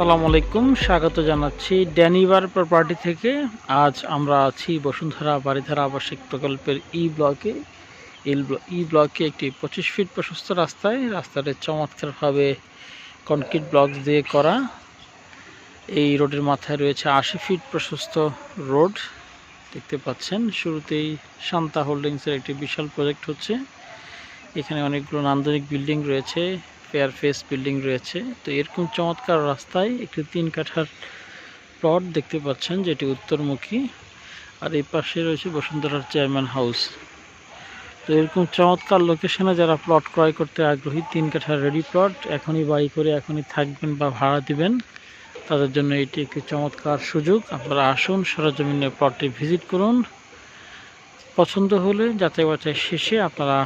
আসসালামু আলাইকুম, স্বাগত জানাচ্ছি ড্যানিভার প্রপার্টি থেকে। আজ আমরা আছি বসুন্ধরা বাড়িধারা আবাসিক প্রকল্পের ই ব্লকে ই ব্লকে একটি পঁচিশ ফিট প্রশস্ত রাস্তায়। রাস্তাটি চমৎকারভাবে কনক্রিট ব্লক দিয়ে করা। এই রোডের মাথায় রয়েছে আশি ফিট প্রশস্ত রোড। দেখতে পাচ্ছেন, শুরুতেই শান্তা হোল্ডিংসের একটি বিশাল প্রজেক্ট হচ্ছে। এখানে অনেকগুলো নান্দনিক বিল্ডিং রয়েছে। ফেয়ার ফেস বিল্ডিং রয়েছে। তো এরকম চমৎকার রাস্তায় একটি তিন কাঠার প্লট দেখতে পাচ্ছেন, যেটি উত্তরমুখী। আর এই পাশে রয়েছে বসুন্ধরার চেয়ারম্যান হাউস তো এরকম চমৎকার লোকেশনে যারা প্লট ক্রয় করতে আগ্রহী, তিন কাঠার রেডি প্লট এখনই বাড়ি করে এখনই থাকবেন বা ভাড়া দিবেন। তাদের জন্য এটি একটি চমৎকার সুযোগ। আপনারা আসুন, সরজমিনে প্লটটি ভিজিট করুন। পছন্দ হলে যাচাই বাছাই শেষে আপনারা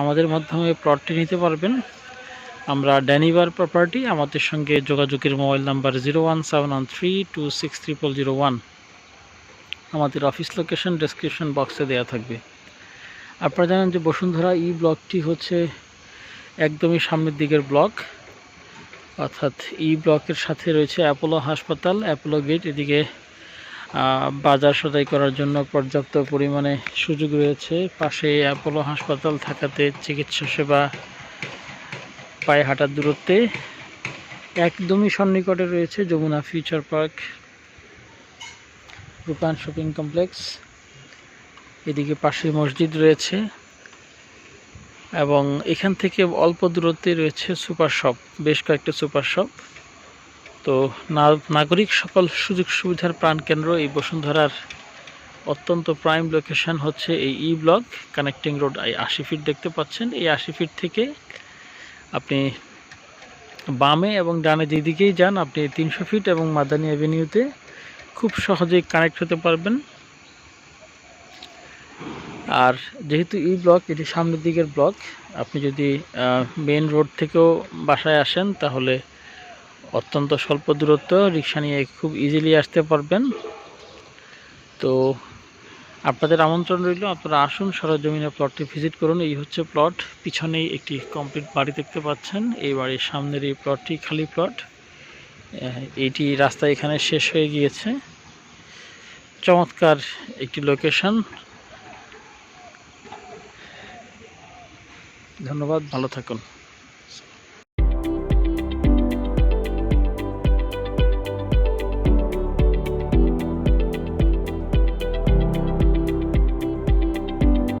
আমাদের মাধ্যমে প্লটটি নিতে পারবেন। আমরা ড্যানিভার প্রপার্টি আমাদের সঙ্গে যোগাযোগের mobile number zero one seven one three two six zero one আমাদের অফিস লোকেশন ডেসক্রিপশন বক্সে দেওয়া থাকবে। আপনারা জানেন যে বসুন্ধরা ই ব্লকটি হচ্ছে একদমই সামনের দিকের ব্লক। অর্থাৎ ই ব্লকের সাথে রয়েছে অ্যাপোলো হাসপাতাল, অ্যাপোলো গেট। এদিকে বাজার সদাই করার জন্য পর্যাপ্ত পরিমাণে সুযোগ রয়েছে। পাশে অ্যাপোলো হাসপাতাল থাকাতে চিকিৎসা সেবা পায়ে হাঁটার দূরত্বে একদমই সন্নিকটে রয়েছে Jamuna future park রূপান shopping complex. এদিকে পাশে মসজিদ রয়েছে এবং এখান থেকে অল্প দূরত্বে রয়েছে সুপার শপ, বেশ কয়েকটা সুপার শপ। তো নাগরিক সকল সুযোগ সুবিধার প্রাণকেন্দ্র এই বসুন্ধরার অত্যন্ত প্রাইম লোকেশন হচ্ছে এই ই ব্লক, কানেক্টিং রোড, এই আশি ফিট দেখতে পাচ্ছেন। এই আশি ফিট থেকে আপনি বামে এবং ডানে যেদিকেই যান, আপনি তিনশো ফিট এবং মাদানী অ্যাভিনিউতে খুব সহজেই কানেক্ট হতে পারবেন। আর যেহেতু ই ব্লক, এটি সামনের দিকের ব্লক, আপনি যদি মেন রোড থেকেও বাসায় আসেন, তাহলে অত্যন্ত স্বল্প দূরত্ব, রিক্সা নিয়ে খুব ইজিলি আসতে পারবেন। তো আপনাদের আমন্ত্রণ রইল, আপনারা আসুন সরজমিনে প্লটটি ভিজিট করুন। এই হচ্ছে প্লট পিছনেই একটি কমপ্লিট বাড়ি দেখতে পাচ্ছেন। এই বাড়ির সামনের এই প্লটটি খালি প্লট এইটি রাস্তা এখানে শেষ হয়ে গিয়েছে। চমৎকার একটি লোকেশন ধন্যবাদ, ভালো থাকুন।